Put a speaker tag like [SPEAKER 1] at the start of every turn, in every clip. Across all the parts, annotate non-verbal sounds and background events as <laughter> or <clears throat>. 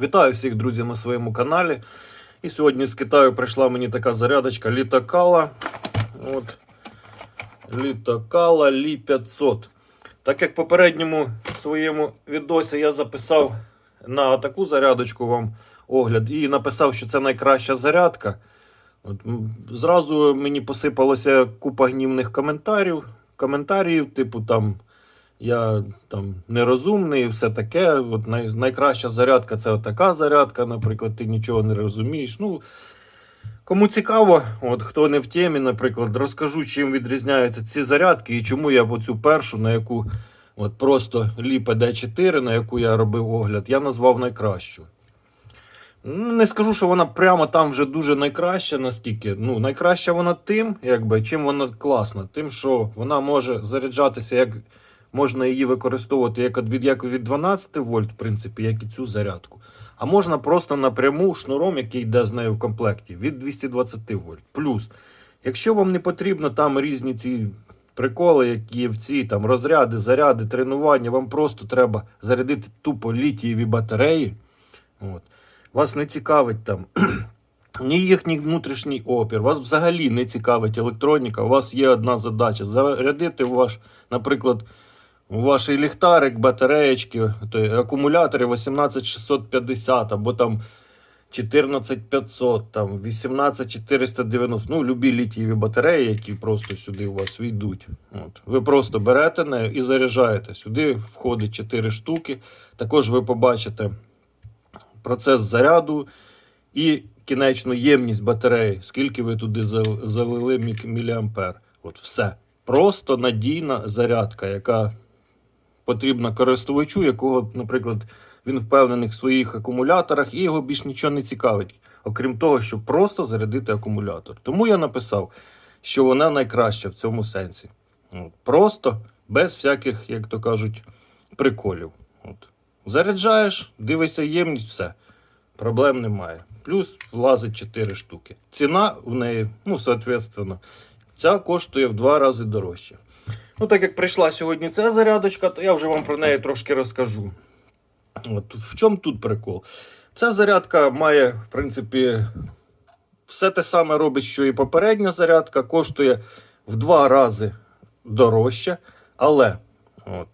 [SPEAKER 1] Вітаю всіх друзів на своєму каналі. І сьогодні з Китаю прийшла мені така зарядочка Літакала. От. Літакала Лі 500. Так як в попередньому своєму відосі я записав на таку зарядочку вам огляд і написав, що це найкраща зарядка. От, зразу мені посипалося купа гнівних коментарів. Коментарів, типу там. Я там нерозумний все таке. От най, найкраща зарядка це така зарядка, наприклад, ти нічого не розумієш. Ну, кому цікаво, от хто не в темі, наприклад, розкажу, чим відрізняються ці зарядки і чому я оцю першу, на яку от просто Ліпа D4, на яку я робив огляд, я назвав найкращу. Ну, Не скажу, що вона прямо там вже дуже найкраща, наскільки. Ну, найкраща вона тим, якби, чим вона класна, тим, що вона може заряджатися як можна її використовувати як від, як від 12 вольт, в принципі, як і цю зарядку. А можна просто напряму шнуром, який йде з нею в комплекті, від 220 вольт. Плюс, якщо вам не потрібно там різні ці приколи, які є в цій там розряди, заряди, тренування, вам просто треба зарядити тупо літієві батареї. От. Вас не цікавить там. <clears throat> Ні їхній внутрішній опір, вас взагалі не цікавить електроніка. У вас є одна задача: зарядити ваш, наприклад, ваш ліхтарик, батареєчки, акумулятори 18650 або там 14500, там 18490, ну, любі літієві батареї, які просто сюди у вас війдуть. От. Ви просто берете нею і заряджаєте. Сюди входить 4 штуки. Також ви побачите процес заряду і кінечну ємність батареї, скільки ви туди залили міліампер. От все. Просто надійна зарядка, яка потрібна користувачу, якого, наприклад, він впевнений в своїх акумуляторах і його більш нічого не цікавить, окрім того, щоб просто зарядити акумулятор. Тому я написав, що вона найкраща в цьому сенсі. От. Просто без всяких, як то кажуть, приколів. От. Заряджаєш, дивишся ємність, все. Проблем немає. Плюс влазить 4 штуки. Ціна в неї, ну, соответственно, ця коштує в два рази дорожче. Ну, так як прийшла сьогодні ця зарядочка, то я вже вам про неї трошки розкажу. От, в чому тут прикол? Ця зарядка має, в принципі, все те саме робить, що і попередня зарядка, коштує в два рази дорожче. Але от,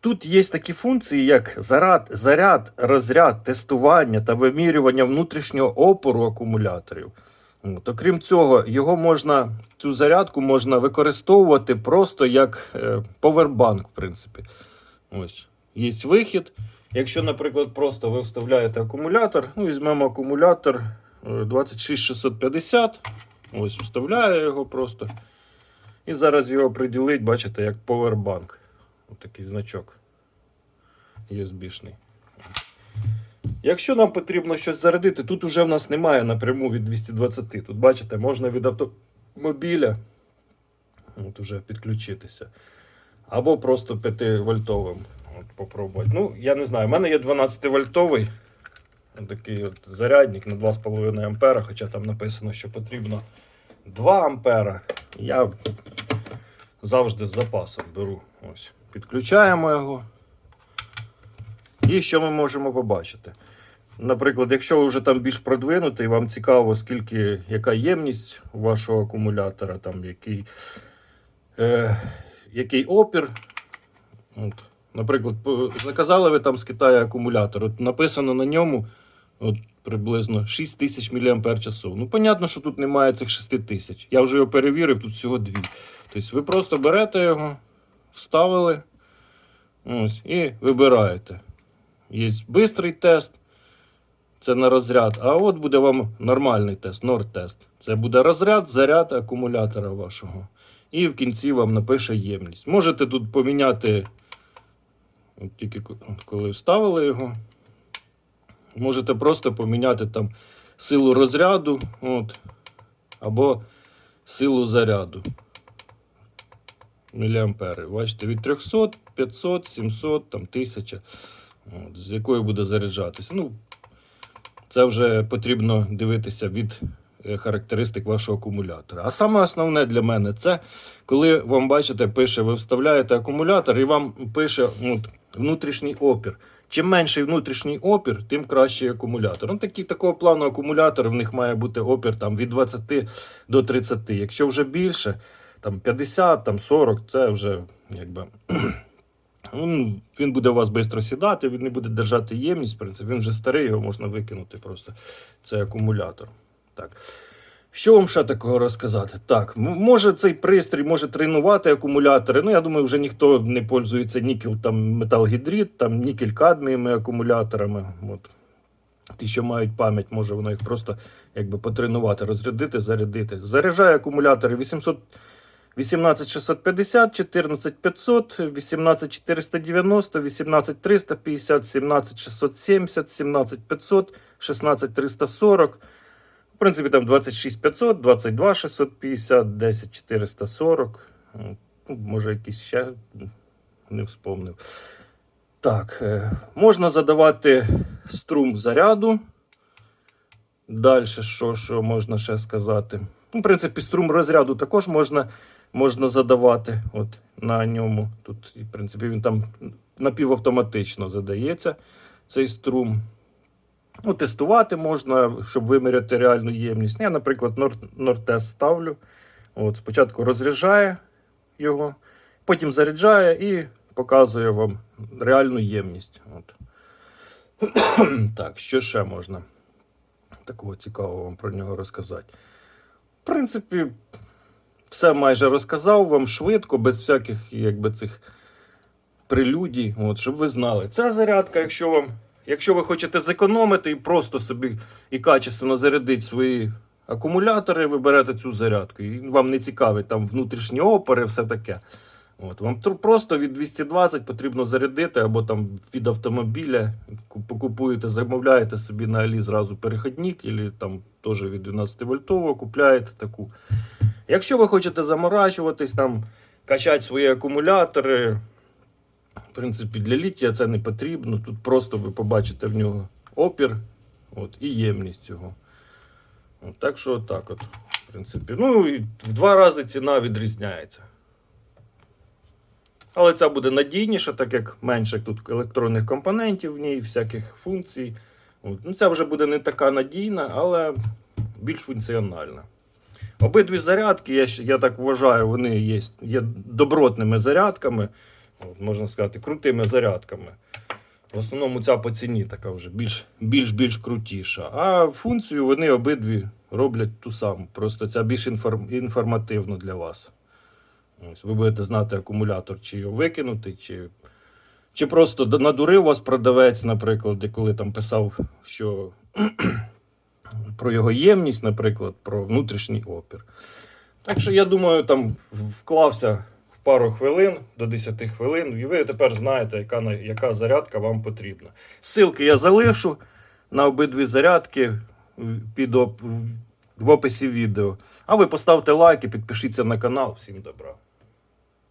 [SPEAKER 1] тут є такі функції, як заряд, заряд, розряд, тестування та вимірювання внутрішнього опору акумуляторів. От, окрім цього, його можна, цю зарядку можна використовувати просто як е, повербанк, в принципі. Ось, є вихід. Якщо, наприклад, просто ви вставляєте акумулятор, ну, візьмемо акумулятор е, 26650. Ось, вставляю його просто. І зараз його приділить, бачите, як повербанк. Ось такий значок USB-шний. Якщо нам потрібно щось зарядити, тут уже в нас немає напряму від 220. Тут, бачите, можна від автомобіля от уже підключитися. Або просто 5-вольтовим. От попробувати. Ну, я не знаю, у мене є 12-вольтовий такий от зарядник на 2,5 ампера, хоча там написано, що потрібно 2 ампера. Я завжди з запасом беру. Ось. Підключаємо його. І що ми можемо побачити? Наприклад, якщо ви вже там більш продвинутий, вам цікаво, скільки, яка ємність вашого акумулятора, там, який, е, який опір. От. Наприклад, заказали ви там з Китаю акумулятор. От написано на ньому от, приблизно 6 тисяч мАч. Ну, понятно, що тут немає цих 6 тисяч. Я вже його перевірив, тут всього 2. Тобто ви просто берете його, вставили ось, і вибираєте. Є швидкий тест, це на розряд. А от буде вам нормальний тест, нор-тест. Це буде розряд, заряд акумулятора вашого. І в кінці вам напише ємність. Можете тут поміняти, от тільки коли вставили його, можете просто поміняти там силу розряду от, або силу заряду. Міліампери. Бачите, від 300, 500, 700, там 1000 от, з якою буде заряджатися. Ну, це вже потрібно дивитися від е, характеристик вашого акумулятора. А саме основне для мене це коли вам бачите, пише, ви вставляєте акумулятор і вам пише от, внутрішній опір. чим менший внутрішній опір, тим кращий акумулятор. Ну, такі, такого плану акумулятор в них має бути опір там, від 20 до 30. Якщо вже більше, там 50, там 40, це вже якби. Ну, він буде у вас швидко сідати, він не буде держати ємність. В принципі, він вже старий, його можна викинути просто. Це акумулятор. Так. Що вам ще такого розказати? Так, може цей пристрій може тренувати акумулятори. Ну, я думаю, вже ніхто не пользується нікель там металгідрид, там нікель кадмієвими акумуляторами. От. Ті, що мають пам'ять, може воно їх просто якби потренувати, розрядити, зарядити. Заряджає акумулятори 800, 18650, 14500, 18490, 18350, 17670, 17500, 16340. В принципі, там 26500, 22650, 10440. Ну, може, якісь ще не вспомнив. Так, е, можна задавати струм заряду. Далі, що, що можна ще сказати? Ну, в принципі, струм розряду також можна, можна задавати от, на ньому. Тут, в принципі, він там напівавтоматично задається цей струм. Ну, тестувати можна, щоб виміряти реальну ємність. Я, наприклад, Нор- Нортест ставлю. От, спочатку розряджає його, потім заряджає і показує вам реальну ємність. От. <clears throat> так, що ще можна такого цікавого вам про нього розказати? В принципі, все майже розказав вам швидко, без всяких якби, цих прелюдій, от, щоб ви знали. Ця зарядка, якщо вам. Якщо ви хочете зекономити і просто собі і качественно зарядити свої акумулятори, ви берете цю зарядку. І вам не цікавить там внутрішні опори, все таке. От, вам просто від 220 потрібно зарядити, або там від автомобіля покупуєте, замовляєте собі на Алі зразу перехідник, або там теж від 12 вольтового купляєте таку. Якщо ви хочете заморачуватись, там, качати свої акумулятори, в принципі, для літія це не потрібно. Тут просто ви побачите в нього опір от, і ємність цього. От, так що так от, в принципі. Ну і в два рази ціна відрізняється. Але ця буде надійніша, так як менше тут електронних компонентів в ній, всяких функцій. От. Ну, ця вже буде не така надійна, але більш функціональна. Обидві зарядки, я, я так вважаю, вони є, є добротними зарядками, от, можна сказати, крутими зарядками. В основному ця по ціні така вже більш, більш, більш крутіша. А функцію вони обидві роблять ту саму. Просто ця більш інформ, інформативна для вас. Ось, ви будете знати акумулятор, чи його викинути, чи, чи просто надурив вас продавець, наприклад, коли там писав, що про його ємність, наприклад, про внутрішній опір. Так що я думаю, там вклався в пару хвилин до 10 хвилин, і ви тепер знаєте, яка, яка зарядка вам потрібна. Ссылки я залишу на обидві зарядки під в описі відео. А ви поставте лайк і підпишіться на канал. Всім добра.